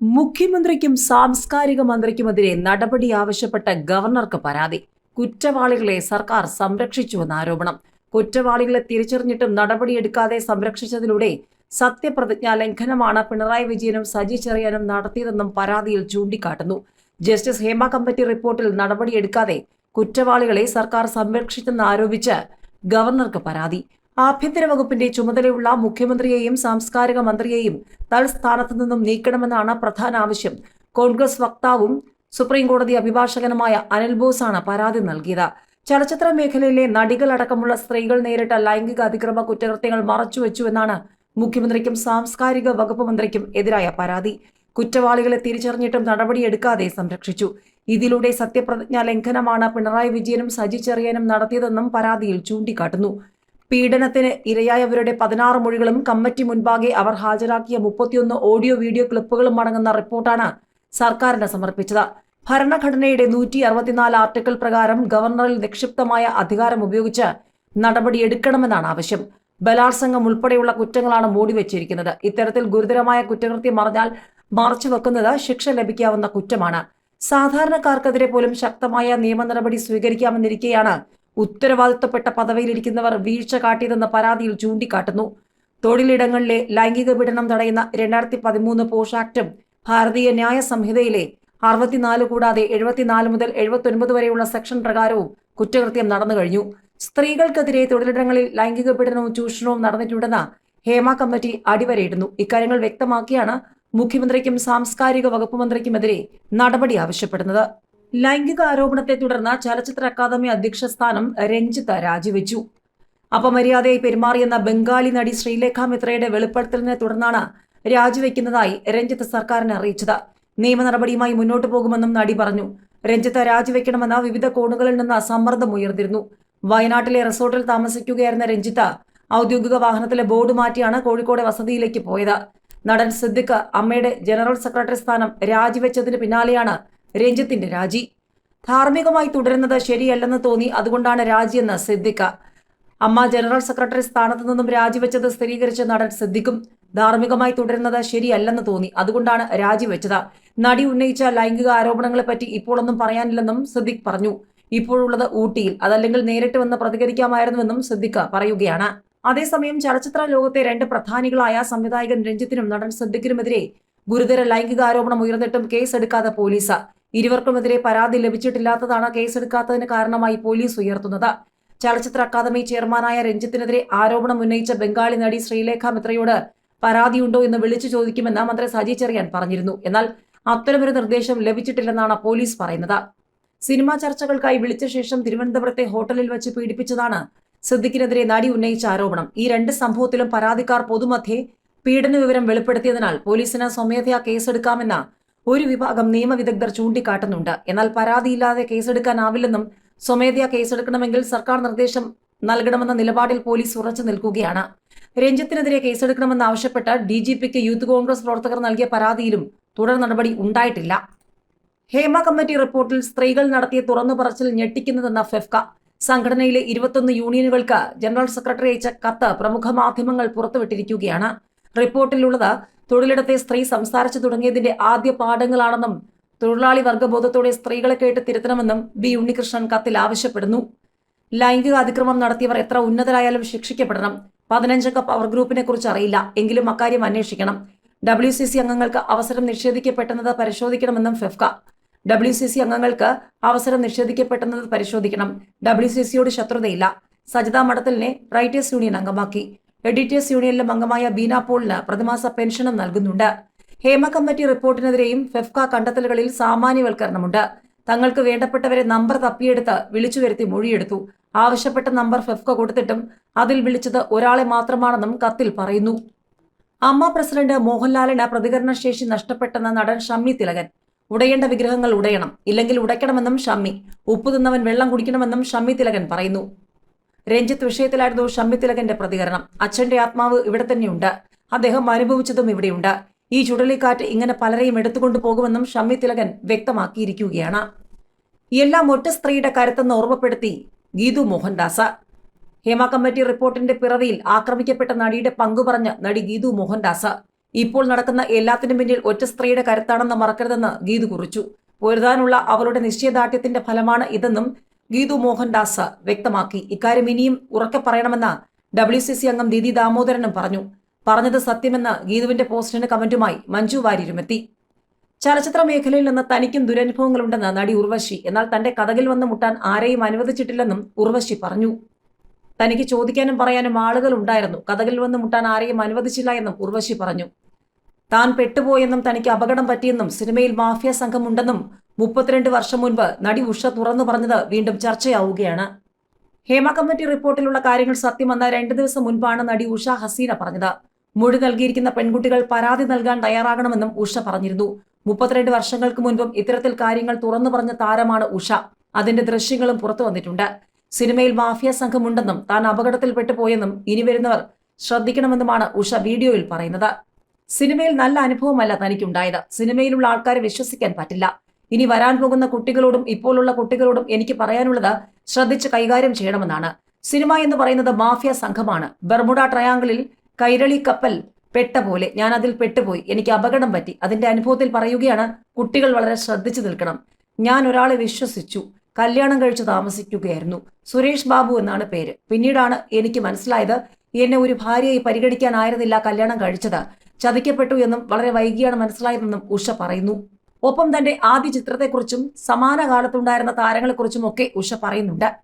മുഖ്യമന്ത്രിക്കും സാംസ്കാരിക മന്ത്രിക്കുമെതിരെ നടപടി ആവശ്യപ്പെട്ട ഗവർണർക്ക് പരാതി. കുറ്റവാളികളെ സർക്കാർ സംരക്ഷിച്ചുവെന്ന ആരോപണം. കുറ്റവാളികളെ തിരിച്ചറിഞ്ഞിട്ടും നടപടിയെടുക്കാതെ സംരക്ഷിച്ചതിലൂടെ സത്യപ്രതിജ്ഞാ ലംഘനമാണ് പിണറായി വിജയനും സജി ചെറിയാനും നടത്തിയതെന്നും പരാതിയിൽ ചൂണ്ടിക്കാട്ടുന്നു. ജസ്റ്റിസ് ഹേമ കമ്മിറ്റി റിപ്പോർട്ടിൽ നടപടിയെടുക്കാതെ കുറ്റവാളികളെ സർക്കാർ സംരക്ഷിച്ചെന്ന് ആരോപിച്ച് ഗവർണർക്ക് പരാതി. ആഭ്യന്തര വകുപ്പിന്റെ ചുമതലയുള്ള മുഖ്യമന്ത്രിയെയും സാംസ്കാരിക മന്ത്രിയെയും തൽസ്ഥാനത്തു നിന്നും നീക്കണമെന്നാണ് പ്രധാന ആവശ്യം. കോൺഗ്രസ് വക്താവും സുപ്രീം കോടതി അഭിഭാഷകനുമായ അനിൽ ബോസാണ് പരാതി നൽകിയത്. ചലച്ചിത്ര മേഖലയിലെ നടികളടക്കമുള്ള സ്ത്രീകൾ നേരിട്ട ലൈംഗിക അതിക്രമ കുറ്റകൃത്യങ്ങൾ മറച്ചുവെച്ചുവെന്നാണ് മുഖ്യമന്ത്രിക്കും സാംസ്കാരിക വകുപ്പ് മന്ത്രിക്കും എതിരായ പരാതി. കുറ്റവാളികളെ തിരിച്ചറിഞ്ഞിട്ടും നടപടിയെടുക്കാതെ സംരക്ഷിച്ചു. ഇതിലൂടെ സത്യപ്രതിജ്ഞാ ലംഘനമാണ് പിണറായി വിജയനും സജി ചെറിയനും നടത്തിയതെന്നും പരാതിയിൽ ചൂണ്ടിക്കാട്ടുന്നു. പീഡനത്തിന് ഇരയായവരുടെ പതിനാറ് മൊഴികളും കമ്മിറ്റി മുൻപാകെ അവർ ഹാജരാക്കിയ മുപ്പത്തിയൊന്ന് ഓഡിയോ വീഡിയോ ക്ലിപ്പുകളും അടങ്ങുന്ന റിപ്പോർട്ടാണ് സർക്കാരിന് സമർപ്പിച്ചത്. ഭരണഘടനയുടെ നൂറ്റി അറുപത്തിനാല് ആർട്ടിക്കിൾ പ്രകാരം ഗവർണറിൽ നിക്ഷിപ്തമായ അധികാരം ഉപയോഗിച്ച് നടപടിയെടുക്കണമെന്നാണ് ആവശ്യം. ബലാത്സംഗം ഉൾപ്പെടെയുള്ള കുറ്റങ്ങളാണ് മൂടി വച്ചിരിക്കുന്നത്. ഇത്തരത്തിൽ ഗുരുതരമായ കുറ്റകൃത്യം മറഞ്ഞാൽ മറച്ചുവെക്കുന്നത് ശിക്ഷ ലഭിക്കാവുന്ന കുറ്റമാണ്. സാധാരണക്കാർക്കെതിരെ പോലും ശക്തമായ നിയമ നടപടി സ്വീകരിക്കാമെന്നിരിക്കെയാണ് ഉത്തരവാദിത്തപ്പെട്ട പദവിയിലിരിക്കുന്നവർ വീഴ്ച കാട്ടിയതെന്ന പരാതിയിൽ ചൂണ്ടിക്കാട്ടുന്നു. തൊഴിലിടങ്ങളിലെ ലൈംഗിക പീഡനം തടയുന്ന രണ്ടായിരത്തി പതിമൂന്ന് പോഷാക്റ്റും ഭാരതീയ ന്യായ സംഹിതയിലെ അറുപത്തിനാല് കൂടാതെ എഴുപത്തിനാല് മുതൽ എഴുപത്തൊൻപത് വരെയുള്ള സെക്ഷൻ പ്രകാരവും കുറ്റകൃത്യം നടന്നു കഴിഞ്ഞു. സ്ത്രീകൾക്കെതിരെ തൊഴിലിടങ്ങളിൽ ലൈംഗിക പീഡനവും ചൂഷണവും നടന്നിട്ടുണ്ടെന്ന ഹേമ കമ്മിറ്റി അടിവരയിടുന്നു. ഇക്കാര്യങ്ങൾ വ്യക്തമാക്കിയാണ് മുഖ്യമന്ത്രിക്കും സാംസ്കാരിക വകുപ്പ് മന്ത്രിക്കുമെതിരെ നടപടി ആവശ്യപ്പെടുന്നത്. ലൈംഗിക ആരോപണത്തെ തുടർന്ന് ചലച്ചിത്ര അക്കാദമി അധ്യക്ഷ സ്ഥാനം രഞ്ജിത്ത് രാജിവെച്ചു. അപമര്യാദയായി പെരുമാറിയെന്ന ബംഗാളി നടി ശ്രീലേഖ മിത്രയുടെ വെളിപ്പെടുത്തലിനെ തുടർന്നാണ് രാജിവെക്കുന്നതായി രഞ്ജിത്ത് സർക്കാരിനെ അറിയിച്ചത്. നിയമ നടപടിയുമായി മുന്നോട്ടു പോകുമെന്നും നടി പറഞ്ഞു. രഞ്ജിത്ത് രാജിവെക്കണമെന്ന വിവിധ കോണുകളിൽ നിന്ന് സമ്മർദ്ദം ഉയർന്നിരുന്നു. വയനാട്ടിലെ റിസോർട്ടിൽ താമസിക്കുകയായിരുന്ന രഞ്ജിത്ത് ഔദ്യോഗിക വാഹനത്തിലെ ബോർഡ് മാറ്റിയാണ് കോഴിക്കോട് വസതിയിലേക്ക് പോയത്. നടൻ സിദ്ദിഖ് അമ്മയുടെ ജനറൽ സെക്രട്ടറി സ്ഥാനം രാജിവെച്ചതിന് പിന്നാലെയാണ് രഞ്ജിത്തിന്റെ രാജി. ധാർമ്മികമായി തുടരുന്നത് ശരിയല്ലെന്ന് തോന്നി. അതുകൊണ്ടാണ് രാജിയെന്ന് സിദ്ദിഖ. അമ്മ ജനറൽ സെക്രട്ടറി സ്ഥാനത്തു നിന്നും രാജിവെച്ചത് സ്ഥിരീകരിച്ച നടൻ സിദ്ദിഖും ധാർമ്മികമായി തുടരുന്നത് ശരിയല്ലെന്ന് തോന്നി. അതുകൊണ്ടാണ് രാജിവെച്ചത്. നടി ഉന്നയിച്ച ലൈംഗിക ആരോപണങ്ങളെപ്പറ്റി ഇപ്പോഴൊന്നും പറയാനില്ലെന്നും സിദ്ദിഖ് പറഞ്ഞു. ഇപ്പോഴുള്ളത് ഊട്ടിയിൽ. അതല്ലെങ്കിൽ നേരിട്ട് വന്ന് പ്രതികരിക്കാമായിരുന്നുവെന്നും സിദ്ദിഖ് പറയുകയാണ്. അതേസമയം ചലച്ചിത്ര ലോകത്തെ രണ്ട് പ്രധാനികളായ സംവിധായകൻ രഞ്ജിത്തിനും നടൻ സിദ്ദിഖിനുമെതിരെ ഗുരുതര ലൈംഗിക ആരോപണം ഉയർന്നിട്ടും കേസെടുക്കാതെ പോലീസ് ഇരുവർക്കുമെതിരെ പരാതി ലഭിച്ചിട്ടില്ലാത്തതാണ് കേസെടുക്കാത്തതിന് കാരണമായി പോലീസ് ഉയർത്തുന്നത്. ചലച്ചിത്ര അക്കാദമി ചെയർമാനായ രഞ്ജിത്തിനെതിരെ ആരോപണം ഉന്നയിച്ച ബംഗാളി നടി ശ്രീലേഖ മിത്രയോട് പരാതിയുണ്ടോ എന്ന് വിളിച്ചു ചോദിക്കുമെന്ന് മന്ത്രി സജി ചെറിയാൻ പറഞ്ഞിരുന്നു. എന്നാൽ അത്തരമൊരു നിർദ്ദേശം ലഭിച്ചിട്ടില്ലെന്നാണ് പോലീസ് പറയുന്നത്. സിനിമാ ചർച്ചകൾക്കായി വിളിച്ച ശേഷം തിരുവനന്തപുരത്തെ ഹോട്ടലിൽ വെച്ച് പീഡിപ്പിച്ചതാണ് സിദ്ദിഖിനെതിരെ നടി ഉന്നയിച്ച ആരോപണം. ഈ രണ്ട് സംഭവത്തിലും പരാതിക്കാർ പൊതുമധ്യേ പീഡന വിവരം വെളിപ്പെടുത്തിയതിനാൽ പോലീസിന് സ്വമേധയാ കേസെടുക്കാമെന്ന ഒരു വിഭാഗം നിയമവിദഗ്ധർ ചൂണ്ടിക്കാട്ടുന്നുണ്ട്. എന്നാൽ പരാതിയില്ലാതെ കേസെടുക്കാനാവില്ലെന്നും സ്വമേധയാ കേസെടുക്കണമെങ്കിൽ സർക്കാർ നിർദ്ദേശം നൽകണമെന്ന നിലപാടിൽ പോലീസ് ഉറച്ചു നിൽക്കുകയാണ്. രഞ്ജിത്തിനെതിരെ കേസെടുക്കണമെന്ന് ആവശ്യപ്പെട്ട് ഡി ജി പിക്ക് യൂത്ത് കോൺഗ്രസ് പ്രവർത്തകർ നൽകിയ പരാതിയിലും തുടർ നടപടി ഉണ്ടായിട്ടില്ല. ഹേമ കമ്മിറ്റി റിപ്പോർട്ടിൽ സ്ത്രീകൾ നടത്തിയ തുറന്നു പറച്ചിൽ ഞെട്ടിക്കുന്നതെന്ന ഫെഫ്ക. സംഘടനയിലെ ഇരുപത്തൊന്ന് യൂണിയനുകൾക്ക് ജനറൽ സെക്രട്ടറി അയച്ച കത്ത് പ്രമുഖ മാധ്യമങ്ങൾ പുറത്തുവിട്ടിരിക്കുകയാണ്. റിപ്പോർട്ടിലുള്ളത് തൊഴിലിടത്തെ സ്ത്രീ സംസാരിച്ചു തുടങ്ങിയതിന്റെ ആദ്യ പാഠങ്ങളാണെന്നും തൊഴിലാളി വർഗബോധത്തോടെ സ്ത്രീകളെ കേട്ട് തിരുത്തണമെന്നും ബി ഉണ്ണികൃഷ്ണൻ കത്തിൽ ആവശ്യപ്പെടുന്നു. ലൈംഗിക അതിക്രമം നടത്തിയവർ എത്ര ഉന്നതരായാലും ശിക്ഷിക്കപ്പെടണം. പതിനഞ്ചംഗ പവർ ഗ്രൂപ്പിനെ കുറിച്ച് അറിയില്ല. എങ്കിലും അക്കാര്യം അന്വേഷിക്കണം. ഡബ്ല്യു സി സി അംഗങ്ങൾക്ക് അവസരം നിഷേധിക്കപ്പെട്ടെന്നത് പരിശോധിക്കണമെന്നും ഫെഫ്ക ഡബ്ല്യു സി സി അംഗങ്ങൾക്ക് അവസരം നിഷേധിക്കപ്പെട്ടെന്നത് പരിശോധിക്കണം. ഡബ്ല്യു സി സിയോട് ശത്രുതയില്ല. സജിത മഠത്തലിനെ റൈറ്റേഴ്സ് യൂണിയൻ അംഗമാക്കി. എഡിറ്റേഴ്സ് യൂണിയനിലും അംഗമായ ബീന പോളിന് പ്രതിമാസ പെൻഷനും നൽകുന്നുണ്ട്. ഹേമ കമ്മിറ്റി റിപ്പോർട്ടിനെതിരെയും ഫെഫ്ക കണ്ടെത്തലുകളിൽ സാമാന്യവൽക്കരണമുണ്ട്. തങ്ങൾക്ക് വേണ്ടപ്പെട്ടവരെ നമ്പർ തപ്പിയെടുത്ത് വിളിച്ചു വരുത്തി മൊഴിയെടുത്തു. ആവശ്യപ്പെട്ട നമ്പർ ഫെഫ്ക കൊടുത്തിട്ടും അതിൽ വിളിച്ചത് ഒരാളെ മാത്രമാണെന്നും കത്തിൽ പറയുന്നു. അമ്മ പ്രസിഡന്റ് മോഹൻലാലിന് പ്രതികരണശേഷി നഷ്ടപ്പെട്ടെന്ന നടൻ ഷമ്മി തിലകൻ. ഉടയേണ്ട വിഗ്രഹങ്ങൾ ഉടയണം. ഇല്ലെങ്കിൽ ഉടയ്ക്കണമെന്നും ഷമ്മി. ഉപ്പ് തിന്നവൻ വെള്ളം കുടിക്കണമെന്നും ഷമ്മി തിലകൻ പറയുന്നു. രഞ്ജിത്ത് വിഷയത്തിലായിരുന്നു ഷമ്മി തിലകന്റെ പ്രതികരണം. അച്ഛന്റെ ആത്മാവ് ഇവിടെ തന്നെയുണ്ട്. അദ്ദേഹം അനുഭവിച്ചതും ഇവിടെയുണ്ട്. ഈ ചുഴലിക്കാറ്റ് ഇങ്ങനെ പലരെയും എടുത്തുകൊണ്ടു പോകുമെന്നും ഷമ്മി തിലകൻ വ്യക്തമാക്കിയിരിക്കുകയാണ്. എല്ലാം ഒറ്റ സ്ത്രീയുടെ കരുത്തെന്ന് ഓർമ്മപ്പെടുത്തി ഗീതു മോഹൻദാസ്. ഹേമ കമ്മിറ്റി റിപ്പോർട്ടിന്റെ പിറവിയിൽ ആക്രമിക്കപ്പെട്ട നടിയുടെ പങ്കു പറഞ്ഞ് നടി ഗീതു മോഹൻദാസ്. ഇപ്പോൾ നടക്കുന്ന എല്ലാത്തിനും പിന്നിൽ ഒറ്റ സ്ത്രീയുടെ കരുത്താണെന്ന് മറക്കരുതെന്ന് ഗീതു കുറിച്ചു. പൊരുതാനുള്ള അവളുടെ നിശ്ചയദാർഢ്യത്തിന്റെ ഫലമാണ് ഇതെന്നും ഗീതു മോഹൻദാസ് വ്യക്തമാക്കി. ഇക്കാര്യം ഇനിയും ഉറക്കെ പറയണമെന്ന് ഡബ്ല്യു സി സി അംഗം ദീദി ദാമോദരനും പറഞ്ഞു. പറഞ്ഞത് സത്യമെന്ന് ഗീതുവിന്റെ പോസ്റ്റിന് കമന്റുമായി മഞ്ജു വാര്യരുമെത്തി. ചലച്ചിത്ര മേഖലയിൽ നിന്ന് തനിക്കും ദുരനുഭവങ്ങളുണ്ടെന്ന് നടി ഉർവശി. എന്നാൽ തന്റെ കഥകിൽ വന്ന് മുട്ടാൻ ആരെയും അനുവദിച്ചിട്ടില്ലെന്നും ഉർവശി പറഞ്ഞു. തനിക്ക് ചോദിക്കാനും പറയാനും ആളുകൾ ഉണ്ടായിരുന്നു കഥകിൽ വന്ന് മുട്ടാൻ ആരെയും അനുവദിച്ചില്ല എന്നും ഉർവശി പറഞ്ഞു. താൻ പെട്ടുപോയെന്നും തനിക്ക് അപകടം പറ്റിയെന്നും സിനിമയിൽ മാഫിയ സംഘമുണ്ടെന്നും മുപ്പത്തിരണ്ട് വർഷം മുൻപ് നടി ഉഷ തുറന്നു പറഞ്ഞത് വീണ്ടും ചർച്ചയാവുകയാണ്. ഹേമ കമ്മിറ്റി റിപ്പോർട്ടിലുള്ള കാര്യങ്ങൾ സത്യമെന്ന് രണ്ടു ദിവസം മുൻപാണ് നടി ഉഷ ഹസീന പറഞ്ഞത്. മൊഴി നൽകിയിരിക്കുന്ന പെൺകുട്ടികൾ പരാതി നൽകാൻ തയ്യാറാകണമെന്നും ഉഷ പറഞ്ഞിരുന്നു. മുപ്പത്തിരണ്ട് വർഷങ്ങൾക്ക് മുൻപും ഇത്തരത്തിൽ കാര്യങ്ങൾ തുറന്നു പറഞ്ഞ താരമാണ് ഉഷ. അതിന്റെ ദൃശ്യങ്ങളും പുറത്തു വന്നിട്ടുണ്ട്. സിനിമയിൽ മാഫിയ സംഘമുണ്ടെന്നും താൻ അപകടത്തിൽപ്പെട്ടു പോയെന്നും ഇനി വരുന്നവർ ശ്രദ്ധിക്കണമെന്നുമാണ് ഉഷ വീഡിയോയിൽ പറയുന്നത്. സിനിമയിൽ നല്ല അനുഭവമല്ല തനിക്കുണ്ടായത്. സിനിമയിലുള്ള ആൾക്കാരെ വിശ്വസിക്കാൻ പറ്റില്ല. ഇനി വരാൻ പോകുന്ന കുട്ടികളോടും ഇപ്പോഴുള്ള കുട്ടികളോടും എനിക്ക് പറയാനുള്ളത് ശ്രദ്ധിച്ച് കൈകാര്യം ചെയ്യണമെന്നാണ്. സിനിമ എന്ന് പറയുന്നത് മാഫിയ സംഘമാണ്. ബർമുഡ ട്രയാങ്കിളിൽ കൈരളി കപ്പൽ പെട്ട പോലെ ഞാൻ അതിൽ പെട്ടുപോയി. എനിക്ക് അപകടം പറ്റി. അതിന്റെ അനുഭവത്തിൽ പറയുകയാണ് കുട്ടികൾ വളരെ ശ്രദ്ധിച്ചു നിൽക്കണം. ഞാൻ ഒരാളെ വിശ്വസിച്ചു. കല്യാണം കഴിച്ചു താമസിക്കുകയായിരുന്നു. സുരേഷ് ബാബു എന്നാണ് പേര്. പിന്നീടാണ് എനിക്ക് മനസ്സിലായത് എന്നെ ഒരു ഭാര്യയായി പരിഗണിക്കാനായിരുന്നില്ല കല്യാണം കഴിച്ചത്. ചതിക്കപ്പെട്ടു എന്നും വളരെ വൈകിയാണ് മനസ്സിലായതെന്നും ഉഷ പറയുന്നു. ഒപ്പം തന്റെ ആദ്യ ചിത്രത്തെക്കുറിച്ചും സമാന കാലത്തുണ്ടായിരുന്ന താരങ്ങളെക്കുറിച്ചും ഒക്കെ ഉഷ പറയുന്നുണ്ട്.